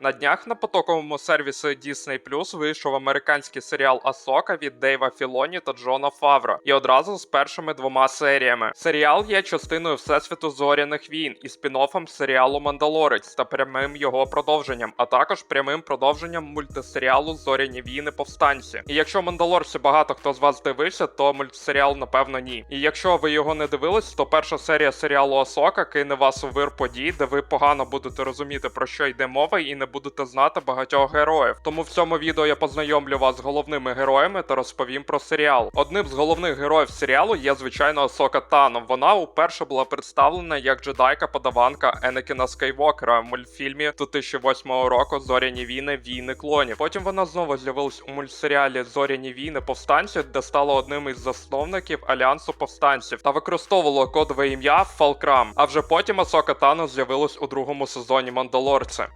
На днях на потоковому сервісі Disney Plus вийшов американський серіал Асока від Дейва Філоні та Джона Фавра, і одразу з першими двома серіями. Серіал є частиною всесвіту зоряних війн і спін-оффом серіалу Мандалорець та прямим його продовженням, а також прямим продовженням мультисеріалу Зоряні війни повстанці. І якщо Мандалорці багато хто з вас дивився, то мультсеріал напевно ні. І якщо ви його не дивились, то перша серія серіалу Асока кине вас у вир подій, де ви погано будете розуміти про що йде мова, і не будете знати багатьох героїв. Тому в цьому відео я познайомлю вас з головними героями та розповім про серіал. Одним з головних героїв серіалу є звичайно Асока Тано. Вона уперше була представлена як джедайка-подаванка Енекіна Скайвокера в мультфільмі 2008 року Зоряні війни війни клонів. Потім вона знову з'явилась у мультсеріалі Зоряні війни повстанці, де стала одним із засновників альянсу повстанців та використовувала кодове ім'я Фалкрам. А вже потім Асока Тано з'явилась у другому сезоні Мандалорця.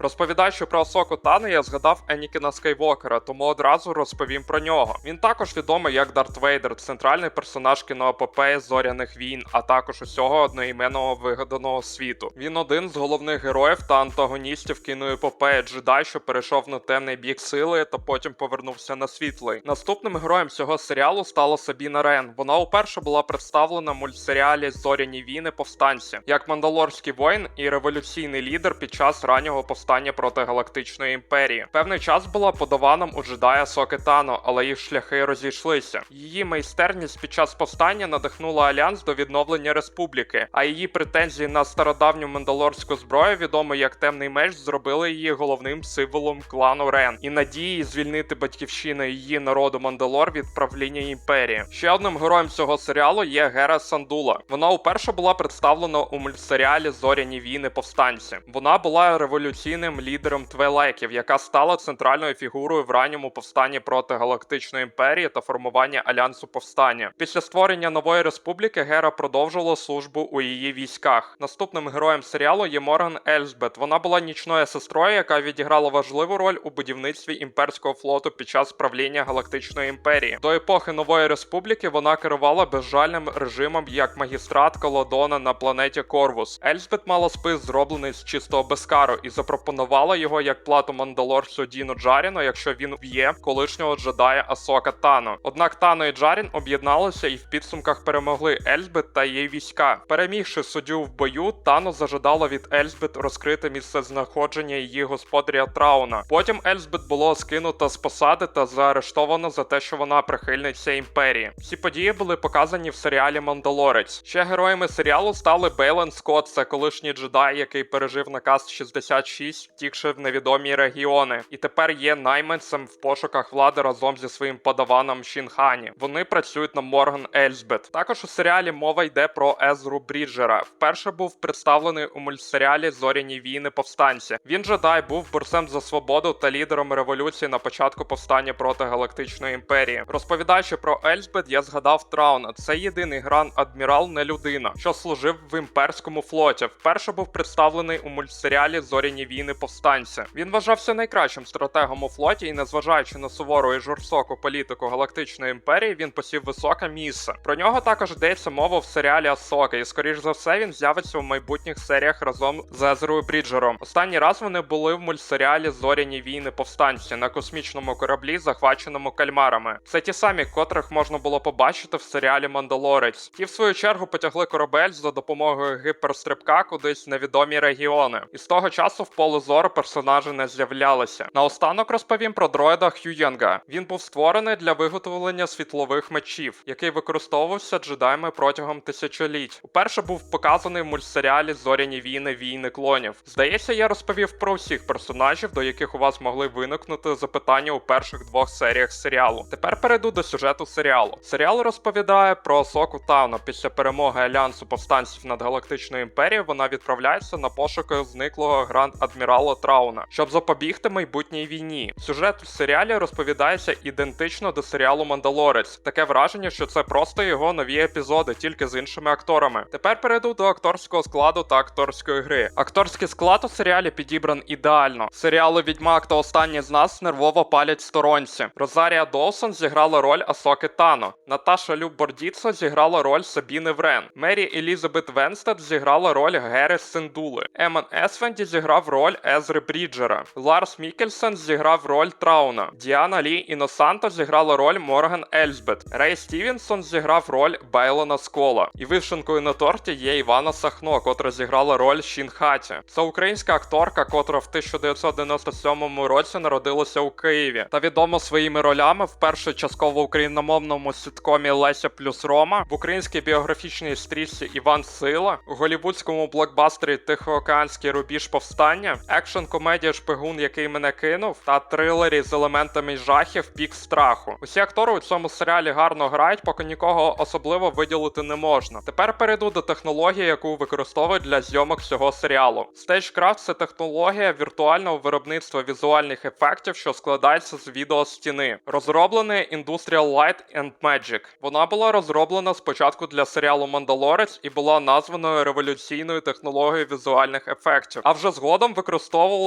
Розповідаючи про Асоку Тано, я згадав Енікіна Скайвокера, тому одразу розповім про нього. Він також відомий як Дарт Вейдер, центральний персонаж кіноепопеї зоряних війн, а також усього одноіменного вигаданого світу. Він один з головних героїв та антагоністів кіноепопеї джедай, що перейшов на темний бік сили та потім повернувся на світлий. Наступним героєм цього серіалу стала Сабіна Рен. Вона уперше була представлена в мультсеріалі Зоряні війни повстанці як мандалорський воїн і революційний лідер під час раннього повстання проти галактичної імперії. Певний час була подаваном у джедая Соки Тано, але їх шляхи розійшлися. Її майстерність під час повстання надихнула альянс до відновлення республіки, а її претензії на стародавню мандалорську зброю, відому як темний меч, зробили її головним символом клану Рен і надії звільнити батьківщину її народу Мандалор від правління імперії. Ще одним героєм цього серіалу є Гера Сандула. Вона уперше була представлена у мультсеріалі Зоряні війни повстанці. Вона була революційним лідером Твелеків, яка стала центральною фігурою в ранньому повстанні проти галактичної імперії та формування альянсу повстання. Після створення нової республіки Гера продовжувала службу у її військах. Наступним героєм серіалу є Морган Ельзбет. Вона була нічною сестрою, яка відіграла важливу роль у будівництві імперського флоту під час правління галактичної імперії. До епохи нової республіки вона керувала безжальним режимом як магістрат Колодона на планеті Корвус. Ельзбет мала спис зроблений з чистого безкару і запропонувала його як плату мандалорцю Діну Джаріну, якщо він вб'є колишнього джедая Асока Тано. Однак Тано і Джарін об'єдналися і в підсумках перемогли Ельзбет та її війська. Перемігши суддю в бою, Тано зажадала від Ельзбет розкрити місце знаходження її господаря Трауна. Потім Ельзбет було скинуто з посади та заарештовано за те, що вона прихильниця імперії. Ці події були показані в серіалі Мандалорець. Ще героями серіалу стали Бейлен Скотт, це колишній джедай, який пережив наказ 66, втікши в невідомі регіони, і тепер є найманцем в пошуках влади разом зі своїм подаваном Шінхані. Вони працюють на Морган Ельзбет. Також у серіалі мова йде про Езру Бріджера. Вперше був представлений у мультсеріалі Зоряні війни повстанці. Він джедай був борцем за свободу та лідером революції на початку повстання проти галактичної імперії. Розповідаючи про Ельзбет, я згадав Трауна. Це єдиний гран адмірал, не людина, що служив в імперському флоті. Вперше був представлений у мультсеріалі Зоряні війни повстанці. Він вважався найкращим стратегом у флоті, і незважаючи на сувору і жорстоку політику галактичної імперії, він посів високе місце. Про нього також йдеться мова в серіалі Асока, і скоріш за все він з'явиться в майбутніх серіях разом з Езерою Бріджером. Останній раз вони були в мультсеріалі Зоряні війни повстанці на космічному кораблі, захваченому кальмарами. Це ті самі, котрих можна було побачити в серіалі Мандалорець. Ті, в свою чергу, потягли корабель за допомогою гіперстрибка кудись в невідомі регіони. І з того часу в поле зору персонажі не з'являлися. Наостанок розповім про дроїда Хюєнга. Він був створений для виготовлення світлових мечів, який використовувався джедаями протягом тисячоліть. Уперше був показаний в мультсеріалі Зоряні війни війни клонів. Здається, я розповів про всіх персонажів, до яких у вас могли виникнути запитання у перших двох серіях серіалу. Тепер перейду до сюжету серіалу. Серіал розповідає про Осоку Тауна. Після перемоги альянсу повстанців над галактичною імперією вона відправляється на пошуки зниклого гранд адмірала Трауна, щоб запобігти майбутній війні. Сюжет в серіалі розповідається ідентично до серіалу Мандалорець. Таке враження, що це просто його нові епізоди, тільки з іншими акторами. Тепер перейду до акторського складу та акторської гри. Акторський склад у серіалі підібран ідеально. Серіали Відьмак та Останні з нас нервово палять сторонці. Розарія Доусон зіграла роль Асоки Тано. Наташа Люб Бордіцо зіграла роль Сабіни Врен. Мері Елізабет Венстед зіграла роль Гери Синдули. Емон Есвенді зіграв роль Езри Бріджера. Ларс Мікельсен зіграв роль Трауна. Діана Лі Іносанто зіграла роль Морган Ельзбет. Рей Стівенсон зіграв роль Бейлона Скола. І вишенкою на торті є Івана Сахно, котра зіграла роль Шінхаті. Це українська акторка, котра в 1997 році народилася у Києві та відома своїми ролями вперше частково в україномовному сіткомі Леся плюс Рома, в українській біографічній стрічці Іван Сила, у голівудському блокбастері Тихоокеанський рубіж повстання, екшн комедія Шпигун, який мене кинув, та трилері з елементами жахів Пік страху. Усі актори у цьому серіалі гарно грають, поки нікого особливо виділити не можна. Тепер перейду до технології, яку використовують для зйомок цього серіалу. Stagecraft – це технологія віртуального виробництва візуальних ефектів, що складається з відеостіни, розроблений Industrial Light and Magic. Вона була розроблена спочатку для серіалу Мандалорець і була названою революційною технологією візуальних ефектів, а вже згодом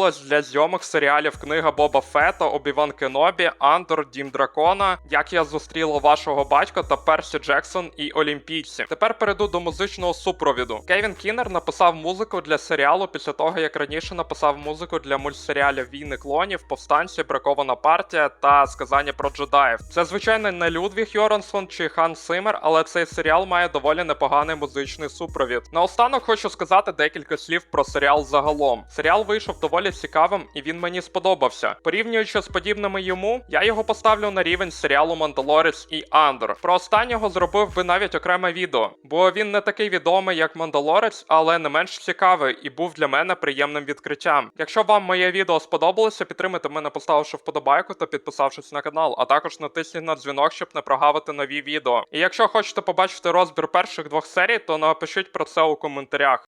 використовувалась для зйомок серіалів книга Боба Фета, Обіван Кенобі, Андор, Дім Дракона, Як я зустріла вашого батька та Персі Джексон і Олімпійці. Тепер перейду до музичного супровіду. Кевін Кіннер написав музику для серіалу після того, як раніше написав музику для мультсеріалів Війни клонів, повстанці, бракована партія та сказання про джедаїв. Це звичайно не Людвіг Йорансон чи Хан Симер, але цей серіал має доволі непоганий музичний супровід. Наостанок хочу сказати декілька слів про серіал загалом. Серіал вийшов доволі цікавим і він мені сподобався. Порівнюючи з подібними йому, я його поставлю на рівень серіалу Мандалорець і Андор. Про останнього зробив би навіть окреме відео, бо він не такий відомий, як Мандалорець, але не менш цікавий і був для мене приємним відкриттям. Якщо вам моє відео сподобалося, підтримайте мене, поставивши вподобайку та підписавшись на канал, а також натисніть на дзвінок, щоб не прогавити нові відео. І якщо хочете побачити розбір перших двох серій, то напишіть про це у коментарях.